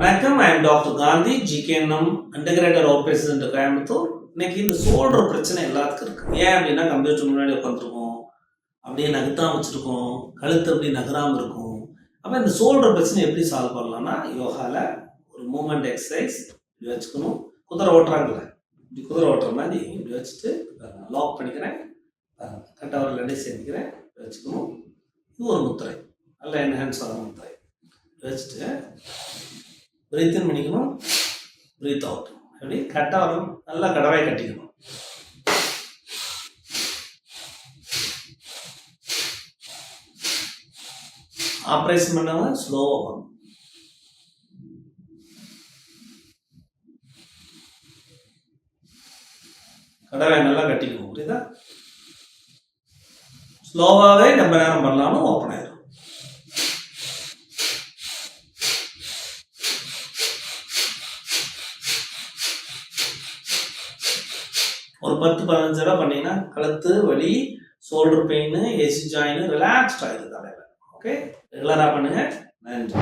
வணக்கம் I am doctor Gandhi GKNM undergraded operation Coimbatore இன்னைக்கு இந்த சோல்டர் பிரச்சனை எல்லாத்துக்கும் இருக்கு. ஏன் அப்படின்னா கம்ப்யூட்டர் முன்னாடி உட்காந்துருக்கோம் அப்படியே நகர்த்தாம வச்சிருக்கோம். கழுத்து அப்படி நகராம இருக்கும். அப்போ இந்த சோல்டர் பிரச்சனை எப்படி சால்வ் பண்ணலாம்னா யோகால ஒரு மூமெண்ட் எக்ஸசைஸ் இப்படி வச்சுக்கணும். குதிரை ஓட்டுறாங்கல்ல. இப்படி குதிரை ஓட்டுற மாதிரி இப்படி வச்சுட்டு லாக் பண்ணிக்கிறேன். கட்டவரில் ரெண்டே சேர்த்துக்கிறேன். இப்படி வச்சுக்கணும். இது ஒரு முத்திரை. நல்ல என்ஹான்ஸ் ஆகிற முத்திரை. வச்சுட்டு பிரீத் இன் பண்ணிக்கணும். பிரீத் அவுட் எப்படி கரெக்டாக வரும். நல்லா கடவாய் கட்டிக்கணும். ஆப்ரேஷன் பண்ணாம ஸ்லோவாக வரும். கடவை நல்லா கட்டிக்கணும். புரியுதா? ஸ்லோவாகவே நம்ம நேரம் பண்ணலாம்னு ஓப்பன் ஆயிடும் ஒரு பத்து பதினஞ்சு தடவை பண்ணீங்கன்னா கழுத்து வலி shoulder pain AC joint relaxed ஆயிடுது தலைவர் ஓகே ரெகுலராக பண்ணுங்க. நன்றி.